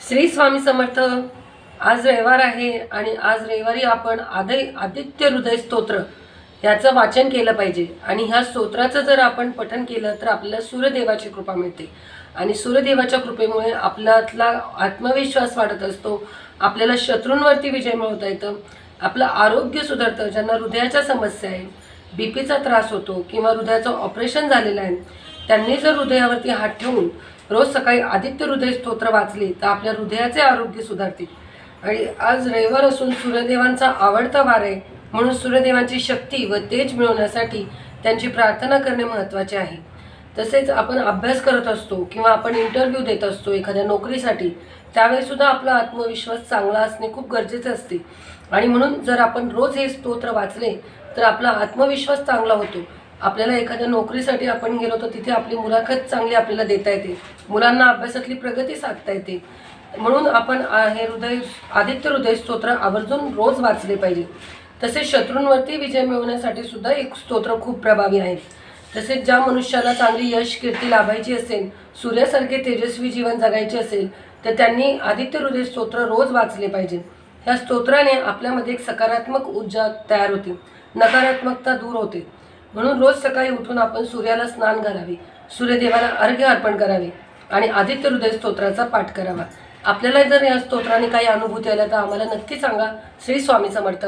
श्री स्वामी समर्थ आज रविवार आहे आणि आज रविवारी आपण आदय आदित्य हृदय स्तोत्र याचं वाचन केलं पाहिजे. आणि ह्या स्तोत्राचं जर आपण पठन केलं तर आपल्याला सूर्यदेवाची कृपा मिळते. आणि सूर्यदेवाच्या कृपेमुळे आपल्यातला आत्मविश्वास वाढत असतो. आपल्याला शत्रूंवरती विजय मिळवता येतं. आपलं आरोग्य सुधारतं. ज्यांना हृदयाच्या समस्या आहे बी पीचा त्रास होतो किंवा हृदयाचं ऑपरेशन झालेलं आहे त्यांनी जर हृदयावरती हात ठेवून रोज सकाळी आदित्य हृदय स्तोत्र वाचले तर आपल्या हृदयाचे आरोग्य सुधारते. आणि आज रविवार असून सूर्यदेवांचा आवडता वार आहे. म्हणून सूर्यदेवांची शक्ती व तेज मिळवण्यासाठी त्यांची प्रार्थना करणे महत्त्वाचे आहे. तसेच आपण अभ्यास करत असतो किंवा आपण इंटरव्ह्यू देत असतो एखाद्या नोकरीसाठी त्यावेळीसुद्धा आपला आत्मविश्वास चांगला असणे खूप गरजेचे असते. आणि म्हणून जर आपण रोज हे स्तोत्र वाचले तर आपला आत्मविश्वास चांगला होतो. आपल्याला एखाद्या नोकरीसाठी आपण गेलो तर तिथे आपली मुलाखत चांगली आपल्याला देता येते. मुलांना अभ्यासातली प्रगती साधता येते. म्हणून आपण हे हृदय आदित्य हृदय स्तोत्र आवर्जून रोज वाचले पाहिजे. तसेच शत्रूंवरती विजय मिळवण्यासाठी सुद्धा एक स्तोत्र खूप प्रभावी आहे. तसेच ज्या मनुष्याला चांगली यश कीर्ती लाभायची असेल सूर्यासारखे तेजस्वी जीवन जगायचे असेल तर त्यांनी आदित्य हृदय स्तोत्र रोज वाचले पाहिजे. ह्या स्तोत्राने आपल्यामध्ये एक सकारात्मक ऊर्जा तयार होते. नकारात्मकता दूर होते. म्हणून रोज सकाळी उठून आपण सूर्याला स्नान घालावे सूर्यदेवाला अर्घ्य अर्पण करावे आणि आदित्य हृदय स्तोत्राचा पाठ करावा. आपल्याला जर या स्तोत्राने काही अनुभूती आल्या तर आम्हाला नक्की सांगा. श्री स्वामी समर्थ.